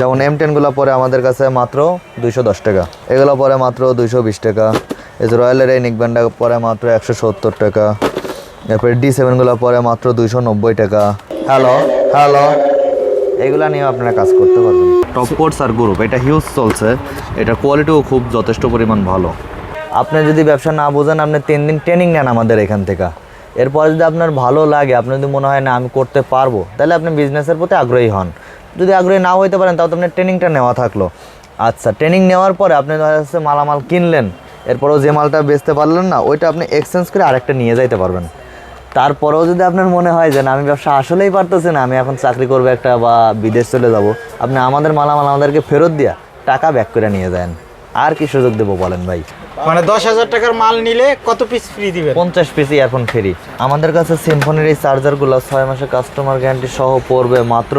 যেমন এম টেনগুলো পরে আমাদের কাছে মাত্র দুইশো দশ টাকা। এগুলো পরে মাত্র দুইশো বিশ টাকা। এই রয়্যালের এই নিকব্যান্ডটা পরে মাত্র একশো সত্তর টাকা। এরপরে ডি সেভেনগুলো পরে মাত্র দুইশো নব্বই টাকা। হ্যালো হ্যালো এগুলা নিয়ে আপনারা কাজ করতে পারবেন। টপ কোর্স আর গ্রুপ এটা হিউজ চলছে। এটা কোয়ালিটিও খুব যথেষ্ট পরিমাণ ভালো। আপনি যদি ব্যবসা না বোঝেন, আপনি তিন দিন ট্রেনিং নেন আমাদের এখান থেকে। এরপর যদি আপনার ভালো লাগে আপনার যদি মনে হয় না আমি করতে পারব, তাহলে আপনি বিজনেসের প্রতি আগ্রহী হন। যদি আগ্রহী না হইতে পারেন তাও তো আপনার ট্রেনিংটা নেওয়া থাকল। আচ্ছা ট্রেনিং নেওয়ার পরে আপনি যাচ্ছে মালামাল কিনলেন এরপরেও যে মালটা বেচতে পারলেন না ওইটা আপনি এক্সচেঞ্জ করে আরেকটা নিয়ে যাইতে পারবেন। তারপরেও যদি আপনার মনে হয় যে না আমি ব্যবসা আসলেই পারতেছি না আমি এখন চাকরি করব একটা বা বিদেশ চলে যাব আপনি আমাদের মালামাল আমাদেরকে ফেরত দিয়া টাকা ব্যাক করে নিয়ে যান। আর কি সুযোগ দেবো বলেন ভাই? মানে দশ হাজার টাকার মাল নিলে কত পিস ফ্রি দিবে পঞ্চাশ পিস ইয়ারফোন ফ্রি আমাদের কাছে সিম্ফনির এই চার্জারগুলো ছয় মাসের কাস্টমার গ্যারান্টি সহ পড়বে মাত্র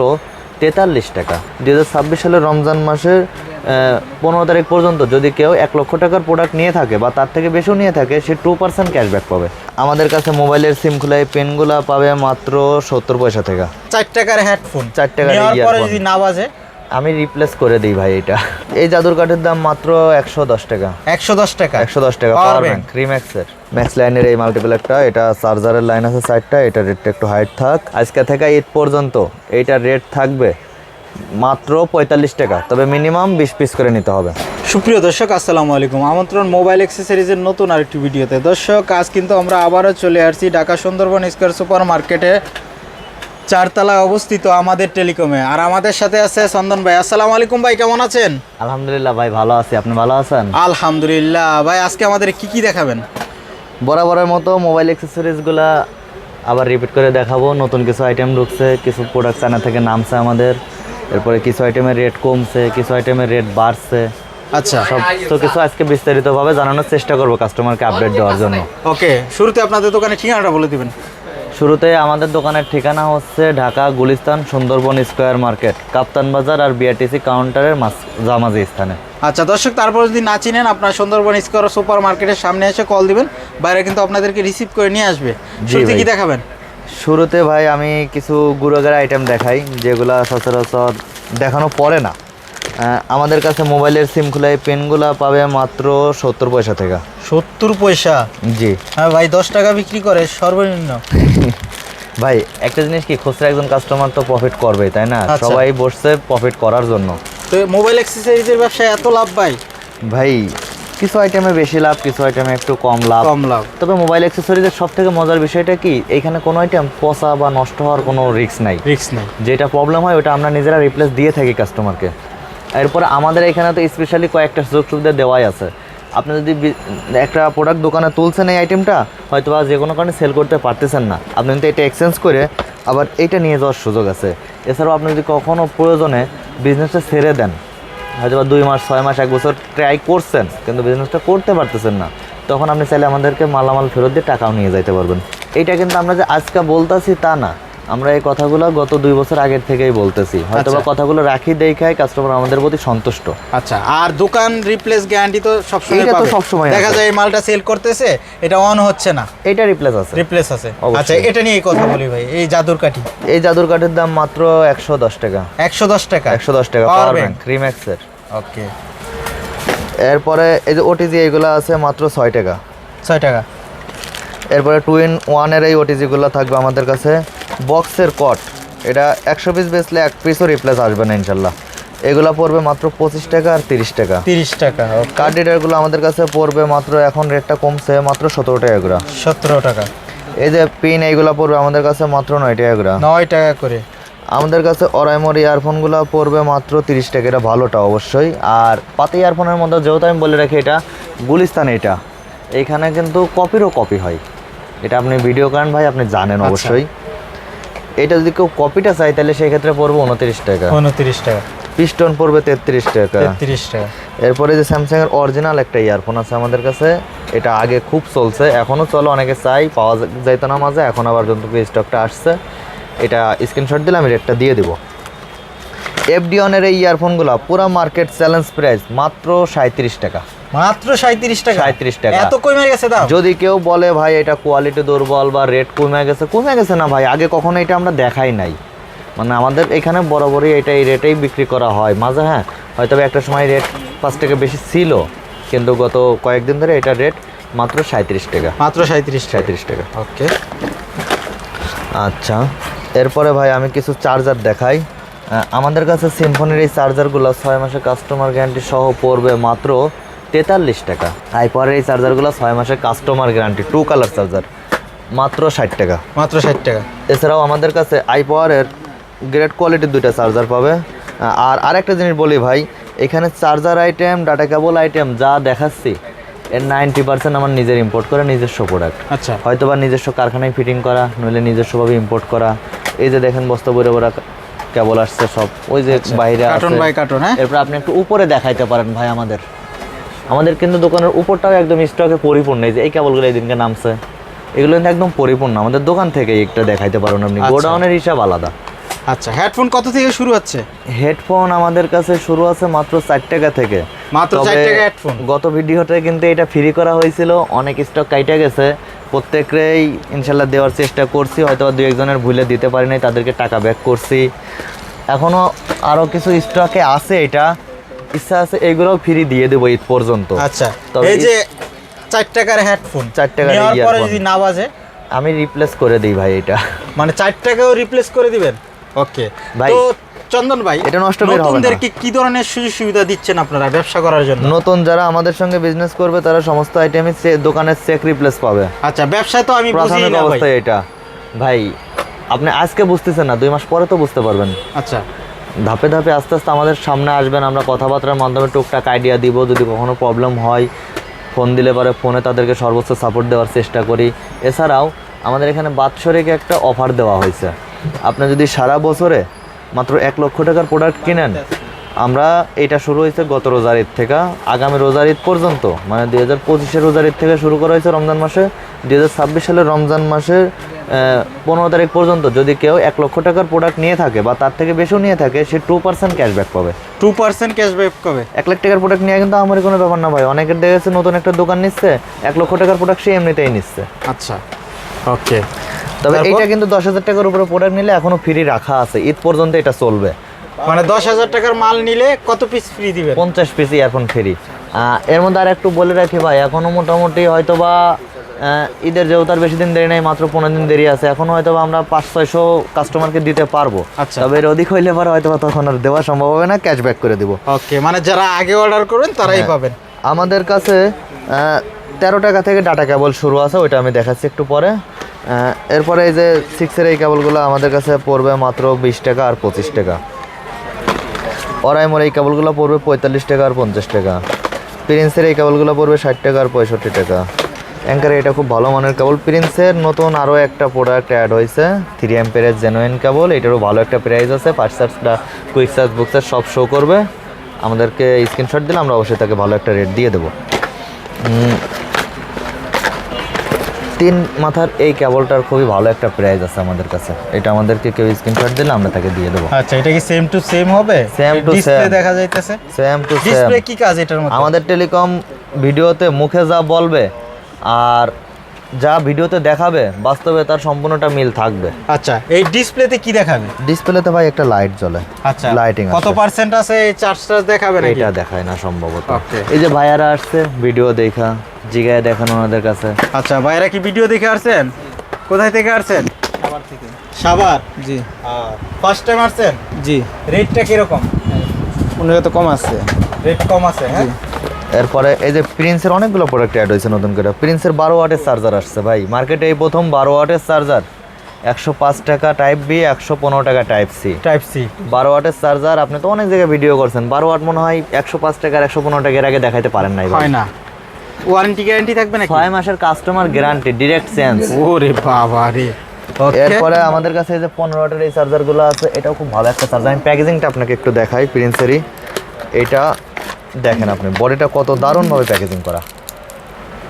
তেতাল্লিশ টাকা। দু হাজার ছাব্বিশ সালের রমজান মাসের পনেরো তারিখ পর্যন্ত যদি কেউ এক লক্ষ টাকার প্রোডাক্ট নিয়ে থাকে বা তার থেকে বেশিও নিয়ে থাকে সে টু পার্সেন্ট ক্যাশব্যাক পাবে। আমাদের কাছে মোবাইলের সিম খুলে পেনগুলো পাবে মাত্র সত্তর পয়সা থেকে। চার টাকার হেডফোন চার টাকার। যদি না বাজে আমি রিপ্লেস করে দিই ভাই এটা। এই জাদুর কাঠের দাম মাত্র একশো দশ টাকা। একশো দশ টাকা? একশো দশ টাকা পাওয়ার। ব্যাংক রিম্যাক্সের ম্যাক্স লাইনের এই মাল্টিপ্লেকটা এটা চার্জারের লাইন আছে সাইডটা এটা রেটটা একটু হাইট থাক। আজকে থেকে ঈদ পর্যন্ত এইটার রেট থাকবে মাত্র পঁয়তাল্লিশ টাকা তবে মিনিমাম বিশ পিস করে নিতে হবে। সুপ্রিয় দর্শক আসসালামু আলাইকুম। আমন্ত্রণ মোবাইল অ্যাক্সেসরিজের নতুন আরেকটি ভিডিওতে। দর্শক আজ কিন্তু আমরা আবারও চলে আসছি ঢাকা সুন্দরবন স্কোয়ার সুপার মার্কেটে চারতলায় অবস্থিত আমাদের টেলিকমে। আর আমাদের সাথে আছে চন্দন ভাই। আসসালামু আলাইকুম ভাই কেমন আছেন? আলহামদুলিল্লাহ ভাই ভালো আছি। আপনি ভালো আছেন? আলহামদুলিল্লাহ। ভাই আজকে আমাদের কি কি দেখাবেন? বরাবরের মতো মোবাইল অ্যাক্সেসরিজগুলো আবার রিপিট করে দেখাবো। নতুন কিছু আইটেম ঢুকছে কিছু প্রোডাক্ট চায়না থেকে নামছে আমাদের। এরপরে কিছু আইটেমের রেট কমছে কিছু আইটেমের রেট বাড়ছে। আচ্ছা। সব তো কিছু আজকে বিস্তারিতভাবে জানানোর চেষ্টা করব কাস্টমারকে আপডেট দেওয়ার জন্য। ওকে শুরুতে আপনাদের দোকানে ঠিকানাটা বলে দিবেন। শুরুতে আমাদের দোকানের ঠিকানা হচ্ছে ঢাকা গুলিস্তান সুন্দরবন স্কোয়ার মার্কেট কাপ্তান বাজার আর বিআরটিসি কাউন্টারের জামাজি স্থানে। আচ্ছা দর্শক তারপর যদি না চিনেন আপনার সুন্দরবন স্কোয়ার সুপার মার্কেটের সামনে এসে কল দিবেন বাইরে কিন্তু আপনাদেরকে রিসিভ করে নিয়ে আসবে। শুরুতে কি দেখাবেন? শুরুতে ভাই আমি কিছু গুরুগার আইটেম দেখাই যেগুলা সচরাচর দেখানো পড়ে না। আমাদের কাছে মোবাইলের সিম খোলায় পেনগুলা পাবে মাত্র সত্তর পয়সা থেকে। সত্তর পয়সা? জি। হ্যাঁ ভাই দশ টাকা বিক্রি করে সর্বনিম্ন। ভাই একটা জিনিস কি খুচরা একজন কাস্টমার তো প্রফিট করবেই তাই না? আচ্ছা। সবাই বসছে প্রফিট করার জন্য। তো মোবাইল অ্যাক্সেসরিজের ব্যবসায় এত লাভ ভাই? ভাই কিছু আইটেমে বেশি লাভ কিছু আইটেমে একটু কম লাভ। কম লাভ। তবে মোবাইল অ্যাক্সেসরিজের সব থেকে মজার বিষয়টা কি এখানে কোনো আইটেম পচা বা নষ্ট হওয়ার কোনো রিস্ক নাই। রিস্ক নেই। যেটা প্রবলেম হয় ওটা আমরা নিজেরা রিপ্লেস দিয়ে থাকি কাস্টমারকে এরপরে আমাদের এখানে তো স্পেশালি কয়েকটা সুযোগ সুবিধা দেওয়াই আছে। আপনি যদি একটা প্রোডাক্ট দোকানে তুলছেন এই আইটেমটা হয়তো বা যে কোনো কারণে সেল করতে পারতেছেন না। আপনি কিন্তু এটা এক্সচেঞ্জ করে আবার এটা নিয়ে যাওয়ার সুযোগ আছে। এছাড়াও আপনি যদি কখনও প্রয়োজনে বিজনেসটা ছেড়ে দেন হয়তো বা দুই মাস, ছয় মাস, এক বছর ট্রাই করছেন, কিন্তু বিজনেসটা করতে পারতেছেন না, তখন আপনি চাইলে আমাদেরকে মালামাল ফেরত দিয়ে টাকাও নিয়ে যাইতে পারবেন। এইটা কিন্তু আমরা যে আজকে বলতেছি তা না। আমরা এই কথাগুলো গত দুই বছর আগের থেকেই বলতেছি। হয়তো বা আচ্ছা। কথাগুলো রাখি দেখায় কাস্টমার আমাদের প্রতি সন্তুষ্ট। আচ্ছা আর দোকান রিপ্লেস গ্যারান্টি তো সবসময় এটা তো। সবসময় দেখা যায় এই মালটা সেল করতেছে এটা অন হচ্ছে না। এইটা রিপ্লেস আছে। রিপ্লেস আছে। আচ্ছা এটা নিয়ে কথা বলি ভাই এই জাদুর কাঠি। এই জাদুর কাঠের দাম মাত্র একশো দশ টাকা। একশো দশ টাকা? একশো দশ টাকা Power পাওয়ার। ব্যাংক রিম্যাক্সের ওকে এরপরে এই যে ওটিজি এইগুলো আছে মাত্র ছয় টাকা। ছয় টাকা। এরপরে টু ইন ওয়ানের এই ওটিজিগুলো থাকবে আমাদের কাছে বক্সের কট। এটা একশো পিস বেচলে এক পিসও রিপ্লেস আসবে না ইনশাল্লাহ। এগুলো পড়বে মাত্র পঁচিশ টাকা আর তিরিশ টাকা। তিরিশ টাকা কার্ড রিডারগুলো আমাদের কাছে পড়বে মাত্র এখন রেটটা কমছে মাত্র সতেরো টাকা করে। সতেরো টাকা। এই যে পিন এইগুলো পড়বে আমাদের কাছে মাত্র নয় টাকা করে। নয় টাকা করে। আমাদের কাছে অরাইমোর ইয়ারফোনগুলো পড়বে মাত্র তিরিশ টাকা এটা ভালোটা অবশ্যই। আর পাতি ইয়ারফোনের মধ্যে যেহেতু আমি বলে রাখি এটা গুলিস্তান এটা এইখানে কিন্তু কপিরও কপি হয়। এটা আপনি ভিডিও করেন ভাই আপনি জানেন আচ্ছা। অবশ্যই। এটা যদি কেউ কপিটা চাই তাহলে সেই ক্ষেত্রে পড়বে উনত্রিশ টাকা। উনত্রিশ টাকা। পিস্টন পড়বে তেত্রিশ টাকা। তেত্রিশ টাকা। এরপরে যে স্যামসাং এর অরিজিনাল একটা ইয়ারফোন আছে আমাদের কাছে এটা আগে খুব চলছে এখনও চলে অনেকে চাই পাওয়া যাইতো না মাঝে এখন আবার যন্ত্র স্টকটা আসছে। এটা স্ক্রিনশট দিলে আমি রেটটা দিয়ে দিব। এফডিওনের এই ইয়ারফোনগুলো পুরো মার্কেট চ্যালেঞ্জ প্রাইস মাত্র সাঁত্রিশ টাকা। মাত্র সাঁত্রিশ টাকা? 37 টাকা। এত কমে গেছে দাম? যদি কেউ বলে ভাই এটা কোয়ালিটি দুর্বল বা রেট কমে গেছে? কমে গেছে না ভাই। আগে কখনো এটা আমরা দেখাই নাই। মানে আমাদের এখানে বরাবরই এটা এই রেটেই বিক্রি করা হয়। মাঝে হ্যাঁ হয়তো একটা সময় রেট পাঁচ টাকা বেশি ছিল কিন্তু গত কয়েকদিন ধরে এটা রেট মাত্র সাঁত্রিশ টাকা। মাত্র সাঁত্রিশ সাঁত্রিশ টাকা। ওকে। আচ্ছা এরপরে ভাই আমি কিছু চার্জার দেখাই। আমাদের কাছে সিম্ফনির এই চার্জারগুলো ছয় মাসে কাস্টমার গ্যারান্টি সহ পড়বে মাত্র তেতাল্লিশ টাকা। আইপরের এই চার্জারগুলো ছয় মাসের customer guarantee two colour charger. মাত্র ষাট টাকা। মাত্র ষাট টাকা। এছাড়াও আমাদের কাছে আইপাওয়ারের গ্রেট কোয়ালিটির দুইটা চার্জার পাবে। আর আরেকটা জিনিস বলি ভাই এখানে charger item data cable item যা দেখাচ্ছি এর নাইনটি পার্সেন্ট আমার নিজের ইম্পোর্ট করে নিজস্ব প্রোডাক্ট আচ্ছা। হয়তো বা নিজস্ব কারখানায় ফিটিং করা নইলে নিজস্বভাবে ইম্পোর্ট করা। এই যে দেখেন বস্তা বইরে বড়া কেবল আসছে সব। ওই যে বাইরে কার্টন বাই কার্টন হ্যাঁ? এরপর আপনি একটু উপরে দেখাইতে পারেন ভাই আমাদের। আমাদের কিন্তু দোকানের উপরটাও একদম স্টকে পরিপূর্ণ। এই যে এই কেবলগুলো এই দিনকে নামছে। এগুলো কিন্তু একদম পরিপূর্ণ। আমাদের দোকান থেকে একটা দেখাইতে পারেন আপনি। আচ্ছা। গোডাউনের হিসাব আলাদা। আচ্ছা হেডফোন কত থেকে শুরু হচ্ছে? হেডফোন আমাদের কাছে শুরু আছে মাত্র চার টাকা থেকে। মাত্র চার টাকা হেডফোন গত ভিডিওতে কিন্তু এটা ফ্রি করা হয়েছিল। অনেক স্টক কাইটা গেছে। প্রত্যেকেই ইনশাল্লাহ দেওয়ার চেষ্টা করছি। হয়তো দু একজনের ভুলে দিতে পারি নাই। তাদেরকে টাকা ব্যাক করছি। এখনও আরও কিছু স্টকে আছে এটা। ইচ্ছা আছে এগুলোও ফ্রি দিয়ে দেবো ঈদ পর্যন্ত। আচ্ছা এই যে চার টাকার হেডফোন চার টাকার পরে যদি না বাজে? আমি রিপ্লেস করে দিই ভাই এটা। মানে চার টাকাও রিপ্লেস করে দিবেন? ওকে ভাই, চন্দন ভাই এটা নষ্ট হবে। নতুনদেরকে কি ধরনের সুযোগ সুবিধা দিচ্ছেন আপনারা ব্যবসা করার জন্য? নতুন যারা আমাদের সঙ্গে বিজনেস করবে তারা সমস্ত আইটেমই দোকানের চেক রিপ্লেস পাবে। আচ্ছা ব্যবসায় তো আমি বুঝি না ভাই। এটা। ভাই আপনি আজকে বুঝতেছেন না দুই মাস পরে তো বুঝতে পারবেন। আচ্ছা ধাপে ধাপে আস্তে আস্তে আমাদের সামনে আসবেন আমরা কথাবার্তার মাধ্যমে টুকটাক আইডিয়া দিব। যদি কখনো প্রবলেম হয় ফোন দিলে পরে ফোনে তাদেরকে সর্বোচ্চ সাপোর্ট দেওয়ার চেষ্টা করি। এছাড়াও আমাদের এখানে বাৎসরিক একটা অফার দেওয়া হয়েছে। আপনি যদি সারা বছরে মাত্র এক লক্ষ টাকার প্রোডাক্ট কিনেন, আমরা এটা শুরু হয়েছে গত রোজার ঈদ থেকে। আগামী রোজার ঈদ পর্যন্ত মানে দুই হাজার পঁচিশের রোজার ঈদ থেকে শুরু করা হয়েছে রমজান মাসে। দুই হাজার ছাব্বিশ সালের রমজান মাসের পনেরো তারিখ পর্যন্ত যদি কেউ এক লক্ষ টাকার প্রোডাক্ট নিয়ে থাকে বা তার থেকে বেশিও নিয়ে থাকে সে টু পার্সেন্ট ক্যাশব্যাক পাবে। টু পার্সেন্ট ক্যাশব্যাক কবে এক লাখ টাকার প্রোডাক্ট নিয়ে কিন্তু আমার কোনো ব্যাপার না ভাই। অনেকের দেখা যাচ্ছে নতুন একটা দোকান নিচ্ছে এক লক্ষ টাকার প্রোডাক্ট সে এমনিতেই নিচ্ছে। আচ্ছা ওকে তবে এটা কিন্তু দশ হাজার টাকার উপরে প্রোডাক্ট নিলে এখনও ফ্রি রাখা আছে। ঈদ পর্যন্ত এটা চলবে। মানে দশ হাজার টাকার মাল নিলে কত পিস ফ্রি দিবে পঞ্চাশ পিস ইয়ারফোন ফ্রি এর মধ্যে আর একটু বলে রাখি ভাই এখনও মোটামুটি হয়তো বা ঈদের যেহেতু আর বেশি দিন দেরি নেই মাত্র পনেরো দিন দেরি আছে এখন হয়তো আমরা পাঁচ ছয়শো কাস্টমারকে দিতে পারব। আচ্ছা। তবে এর অধিক হইলে পরে হয়তো তখন আর দেওয়া সম্ভব হবে না ক্যাশব্যাক করে দিব। ওকে মানে যারা আগে অর্ডার করবেন তারাই হ্যাঁ। পাবেন। আমাদের কাছে তেরো টাকা থেকে ডাটা কেবল শুরু আছে ওইটা আমি দেখাচ্ছি একটু পরে। এরপরে এই যে সিক্সের এই কেবলগুলো আমাদের কাছে পড়বে মাত্র বিশ টাকা আর পঁচিশ টাকা। অরাইমোর এই কেবলগুলো পড়বে পঁয়তাল্লিশ টাকা আর পঞ্চাশ টাকা। প্রিন্সের এই কেবলগুলো পড়বে ষাট টাকা আর পঁয়ষট্টি টাকা। অ্যাঙ্কারে এটা খুব ভালো মানের কেবল প্রিন্সের নতুন আরও একটা প্রোডাক্ট অ্যাড হয়েছে। থ্রি অ্যাম্পের জেনুইন কেবল এটারও ভালো একটা প্রাইস আছে। পাঁচ চার্জটা কুইক চার্জ বুক চার্জ সব শো করবে। আমাদেরকে স্ক্রিনশট দিলে আমরা অবশ্যই তাকে ভালো একটা রেট দিয়ে দেবো। তিন মাথার এই কেবলটার খুবই ভালো একটা প্রাইস আছে আমাদের কাছে। এটা আমাদেরকে কেউ স্ক্রিনশট দিলে আমরা তাকে দিয়ে দেবো। আচ্ছা এটা কি সেম টু সেম হবে? To display same. দেখা যাইতেছে? সেম টু সেম ডিসপ্লে কি কাজ এটার মধ্যে? আমাদের টেলিকম ভিডিওতে মুখে যা বলবে আর যা ভিডিওতে দেখাবে বাস্তবে তার সম্পূর্ণটা মিল থাকবে। আচ্ছা এই ডিসপ্লেতে কি দেখাবে? ডিসপ্লেতে ভাই একটা লাইট জ্বলে আচ্ছা লাইটিং কত পার্সেন্ট আছে এই চার্জ টার্জ দেখাবে নাকি? এটা দেখায় না সম্ভবত. এই যে ভাইয়ারা আসছে ভিডিও দেখা জিগায় দেখানো ওনাদের কাছে। আচ্ছা ভাইরা কি ভিডিও দেখে আসছেন? কোথায় থেকে আসছেন? সাভার থেকে। সাভার? জি। ফার্স্ট টাইম আসছেন? জি। রেটটা কীরকম? উনিরা তো কম আছে রেট কম আছে হ্যাঁ? এরপরে এই যে প্রিন্সের অনেকগুলো প্রোডাক্ট অ্যাড হয়েছে নতুন করে। প্রিন্সের বারো ওয়াটের চার্জার আসছে ভাই। মার্কেটে এই প্রথম বারো ওয়াটের চার্জার একশো পাঁচ টাকা টাইপ বি একশো পনেরো টাকা টাইপ সি টাইপ সি বারো ওয়াটের চার্জার আপনি তো অনেক জায়গায় ভিডিও করছেন। বারো ওয়াট মনে হয় একশো পাঁচ টাকার একশো পনেরো টাকার আগে দেখাইতে পারেন নাই ভাই। হয় না। ওয়ারেন্টি গ্যারান্টি থাকবে না ছয় মাসের কাস্টমার গ্যারান্টি ডিরেক্ট চেঞ্জ ওরে বাবা রে। এরপরে আমাদের কাছে এই যে পনেরো ওয়াটের এই চার্জারগুলো আছে এটাও খুব ভালো একটা চার্জার আমি প্যাকেজিংটা আপনাকে একটু দেখাই প্রিন্সেরই এটা দেখেন আপনি বডিটা কত দারুণভাবে প্যাকেজিং করা।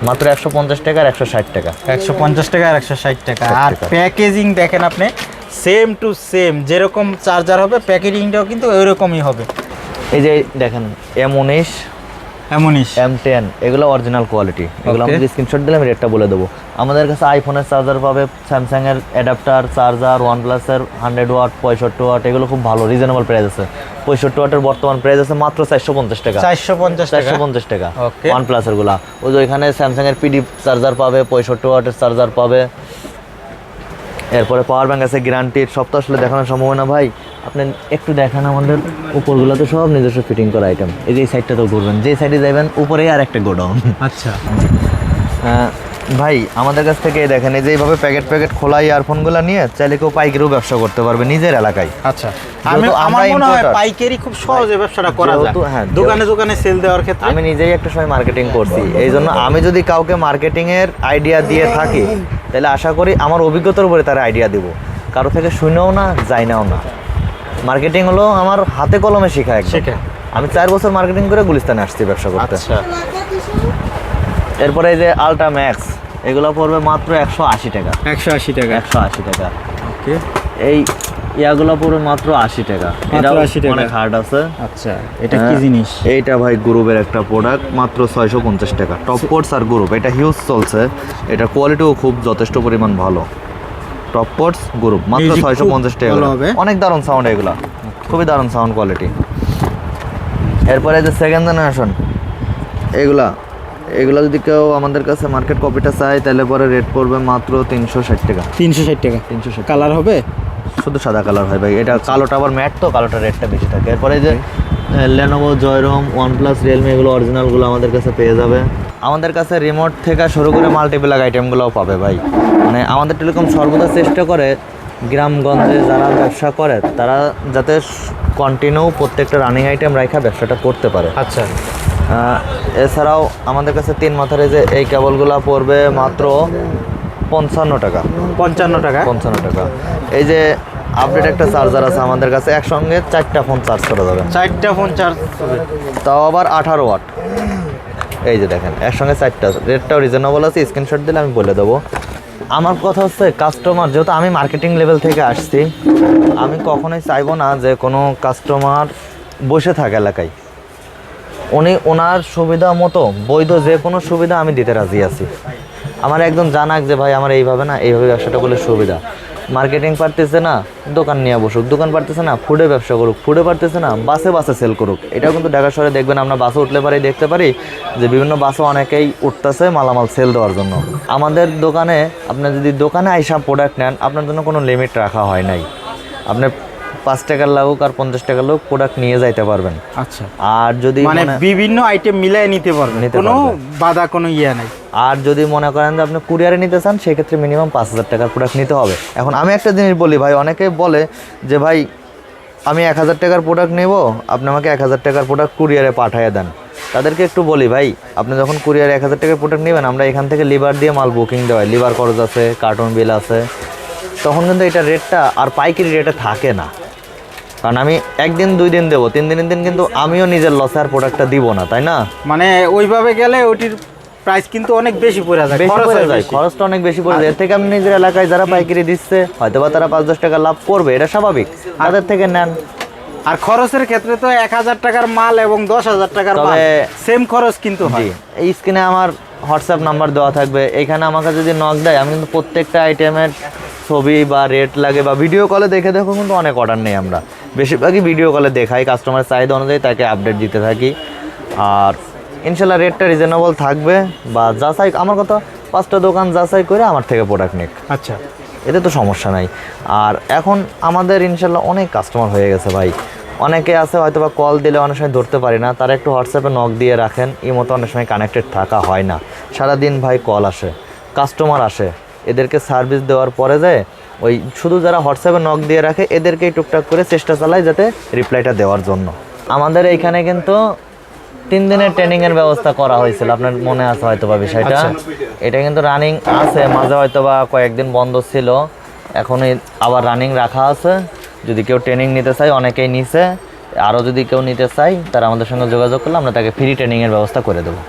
মাত্র একশো পঞ্চাশ টাকা আর একশো ষাট টাকা। একশো পঞ্চাশ টাকা আর একশো ষাট টাকা। আর প্যাকেজিং দেখেন আপনি সেম টু সেম যেরকম চার্জার হবে প্যাকেজিংটাও কিন্তু ওইরকমই হবে। এই যে দেখেন এম উনিশ এমনই। এম টেন এগুলো অরিজিনাল কোয়ালিটি এগুলো. আমাদের স্ক্রিনশট দিলে আমি রেটটা বলে দেবো। আমাদের কাছে আইফোনের চার্জার পাবে স্যামসাং এর অ্যাডাপ্টার চার্জার ওয়ান প্লাসের হান্ড্রেড ওয়াট পঁয়ষট্টি ওয়াট এগুলো খুব ভালো রিজনেবল প্রাইস আছে। পঁয়ষট্টি ওয়াটের বর্তমান প্রাইস আছে মাত্র চারশো পঞ্চাশ টাকা। চারশো পঞ্চাশ চারশো পঞ্চাশ টাকা. ওয়ান প্লাসেরগুলা ওই যে ওইখানে স্যামসাং এর পিডি চার্জার পাবে পঁয়ষট্টি ওয়াটের চার্জার পাবে। এরপরে পাওয়ার ব্যাংক আছে গ্যারান্টির সব তো আসলে দেখানো সম্ভব না ভাই। আপনি একটু দেখান আমাদের উপরগুলো তো সব নিজস্ব ফিটিং করা আইটেম এই যে এই সাইডটা তো ঘুরবেন যে সাইডে যাবেন উপরেই আর একটা গোডাউন। আচ্ছা। ভাই আমাদের কাছ থেকে দেখেন এই যে এইভাবে প্যাকেট প্যাকেট খোলা ইয়ারফোনগুলো নিয়ে চাইলে কেউ পাইকারিও ব্যবসা করতে পারবে নিজের এলাকায়। আচ্ছা। আমি আমার মনে হয়। পাইকারি খুব সহজে ব্যবসাটা করা যায়। হ্যাঁ, দোকানে দোকানে সেল দেওয়ার ক্ষেত্রে। আমি নিজেই একটা সময় মার্কেটিং করছি। এই জন্য আমি যদি কাউকে মার্কেটিং এর আইডিয়া দিয়ে থাকি তাহলে আশা করি আমার অভিজ্ঞতার উপরে তারা আইডিয়া দিব। কারও থেকে শুনেও না যাই নাও না। মার্কেটিং হলো আমার হাতে কলমে শেখা শেখা। আমি চার বছর মার্কেটিং করে গুলিস্তানে আসছি ব্যবসা করতে। আচ্ছা। এরপরে এই যে আলট্রা ম্যাক্স এগুলো পড়বে মাত্র একশো আশি টাকা। একশো আশি টাকা। একশো আশি টাকা। ওকে। এই ইয়াগুলো পড়বে মাত্র আশি টাকা। এটাও 80 টাকা। অনেক হার্ড আছে। আচ্ছা এটা কি হ্যাঁ, জিনিস? এইটা ভাই গ্রুপের একটা প্রোডাক্ট মাত্র ছয়শো পঞ্চাশ টাকা। টপ কোর্স আর গ্রুপ এটা হিউজ চলছে। এটা কোয়ালিটিও খুব যথেষ্ট পরিমাণ ভালো। টপ কোর্স গ্রুপ মাত্র ছয়শো পঞ্চাশ টাকা। অনেক দারুণ সাউন্ড এগুলা। খুবই দারুণ সাউন্ড কোয়ালিটি এরপরে যে সেকেন্ড জেনারেশন এগুলা এগুলা যদি কেউ আমাদের কাছে মার্কেট কপিটা চায় তাহলে পরে রেট পড়বে মাত্র তিনশো ষাট টাকা। তিনশো ষাট টাকা। তিনশো ষাট কালার হবে? শুধু সাদা কালার হয় ভাই এটা কালোটা আবার ম্যাট তো কালোটা রেটটা বেশি থাকে। এরপরে যে লেনোভো জয়রম ওয়ানপ্লাস রিয়েলমি এগুলো অরিজিনালগুলো আমাদের কাছে পেয়ে যাবে। আমাদের কাছে রিমোট থেকে শুরু করে মাল্টিপ্লাগ আইটেমগুলোও পাবে ভাই। মানে আমাদের টেলিকম সর্বদা চেষ্টা করে গ্রামগঞ্জে যারা ব্যবসা করে তারা যাতে কন্টিনিউ প্রত্যেকটা রানিং আইটেম রাখা ব্যবসাটা করতে পারে। আচ্ছা। এছাড়াও আমাদের কাছে তিন মাথার যে এই কেবলগুলো পড়বে মাত্র পঞ্চান্ন টাকা। পঞ্চান্ন টাকা? পঞ্চান্ন টাকা। এই যে আপডেট একটা চার্জার আছে আমাদের কাছে একসঙ্গে চারটা ফোন চার্জ করা যাবে চারটা ফোন চার্জ তাও আবার আঠারো ওয়াট এই যে দেখেন একসঙ্গে চারটা। রেটটাও রিজনেবল আছে স্ক্রিনশট দিলে আমি বলে দেবো। আমার কথা হচ্ছে কাস্টমার যেহেতু আমি মার্কেটিং লেভেল থেকে আসছি আমি কখনোই চাইব না যে কোনো কাস্টমার বসে থাকে এলাকায়। উনি ওনার সুবিধা মতো বৈধ যে কোনো সুবিধা আমি দিতে রাজি আছি। আমার একজন জানাক যে ভাই আমার এইভাবে না এইভাবে ব্যবসাটা করলে সুবিধা। মার্কেটিং পারতেছে না, দোকান নিয়ে বসুক। দোকান পারতেছে না ফুডে ব্যবসা করুক। ফুডে পারতেছে না বাসে বাসে সেল করুক। এটাও কিন্তু ঢাকা শহরে দেখবেন, আমরা বাসে উঠলে পারি দেখতে পারি যে বিভিন্ন বাসে অনেকেই উঠতেছে মালামাল সেল দেওয়ার জন্য। আমাদের দোকানে আপনার যদি দোকানে আইসা প্রোডাক্ট নেন, আপনার জন্য কোনো লিমিট রাখা হয় নাই। আপনি পাঁচ টাকার লাগুক আর পঞ্চাশ টাকার লোক প্রোডাক্ট নিয়ে যাইতে পারবেন। আচ্ছা। আর যদি মানে বিভিন্ন আইটেম মিলাই নিতে পারবেন কোনো বাধা কোনো ইয়ে নাই। আর যদি মনে করেন যে আপনি কুরিয়ারে নিতে চান সেক্ষেত্রে মিনিমাম পাঁচ হাজার টাকার প্রোডাক্ট নিতে হবে। এখন আমি একটা জিনিস বলি ভাই অনেকে বলে যে ভাই আমি এক হাজার টাকার প্রোডাক্ট নেব আপনি আমাকে এক হাজার টাকার প্রোডাক্ট কুরিয়ারে পাঠিয়ে দেন। তাদেরকে একটু বলি ভাই আপনি যখন কুরিয়ারে এক হাজার টাকার প্রোডাক্ট নেবেন আমরা এখান থেকে লিভার দিয়ে মাল বুকিং দেওয়াই। লিভার খরচ আছে কার্টুন বিল আছে। তখন কিন্তু এটা রেটটা আর পাইকারি রেটে থাকে না। কারণ আমি একদিন দুই দিন দেবো। তিন দিনের দিন কিন্তু আমিও নিজের লসে আর প্রোডাক্টটা দিব না তাই না? মানে ওইভাবে গেলে ওটির প্রাইস কিন্তু অনেক বেশি পড়ে যায় বেশি পড়ে যায় খরচটা অনেক বেশি পড়ে যায়। এর থেকে আপনি নিজের এলাকায় যারা পাইকারি দিচ্ছে হয়তো বা তারা পাঁচ দশ টাকা লাভ করবে এটা স্বাভাবিক। তাদের থেকে নেন। আর খরচের ক্ষেত্রে তো এক হাজার টাকার মাল এবং দশ হাজার টাকার মাল সেম খরচ কিন্তু হয়। এই স্ক্রিনে আমার হোয়াটসঅ্যাপ নাম্বার দেওয়া থাকবে। এখানে আমাকে যদি নক দেয় আমি কিন্তু প্রত্যেকটা আইটেমের ছবি বা রেট লাগে বা ভিডিও কলে দেখে দেখো কিন্তু অনেক অর্ডার নেই আমরা। বেশিরভাগই ভিডিও কলে দেখাই কাস্টমার চাহিদা অনুযায়ী তাকে আপডেট দিতে থাকি। আর ইনশাল্লাহ রেটটা রিজনেবল থাকবে বা যাচাই আমার কথা পাঁচটা দোকান যাচাই করে আমার থেকে প্রোডাক্ট নিক। আচ্ছা। এতে তো সমস্যা নাই। আর এখন আমাদের ইনশাল্লাহ অনেক কাস্টমার হয়ে গেছে ভাই। অনেকে আছে হয়তো বা কল দিলে অনেক সময় ধরতে পারি না তারা একটু হোয়াটসঅ্যাপে নক দিয়ে রাখেন এই মতো অনেক সময় কানেক্টেড থাকা হয় না। সারাদিন ভাই কল আসে কাস্টমার আসে এদেরকে সার্ভিস দেওয়ার পরে যায় ওই শুধু যারা হোয়াটসঅ্যাপে নক দিয়ে রাখে এদেরকেই টুকটাক করে চেষ্টা চালায় যাতে রিপ্লাইটা দেওয়ার জন্য। আমাদের এইখানে কিন্তু তিন দিনের ট্রেনিং এর ব্যবস্থা করা হয়েছিল। আপনার মনে আছে হয়তো বা বিষয়টা এটা কিন্তু রানিং আছে মাঝে হয়তো বা কয়েকদিন বন্ধ ছিল। এখন আবার রানিং রাখা আছে। যদি কেউ ট্রেনিং নিতে চায় অনেকেই নিছে। আরও যদি কেউ নিতে চায় তারা আমাদের সঙ্গে যোগাযোগ করলে আমরা তাকে ফ্রি ট্রেনিংয়ের ব্যবস্থা করে দেবো।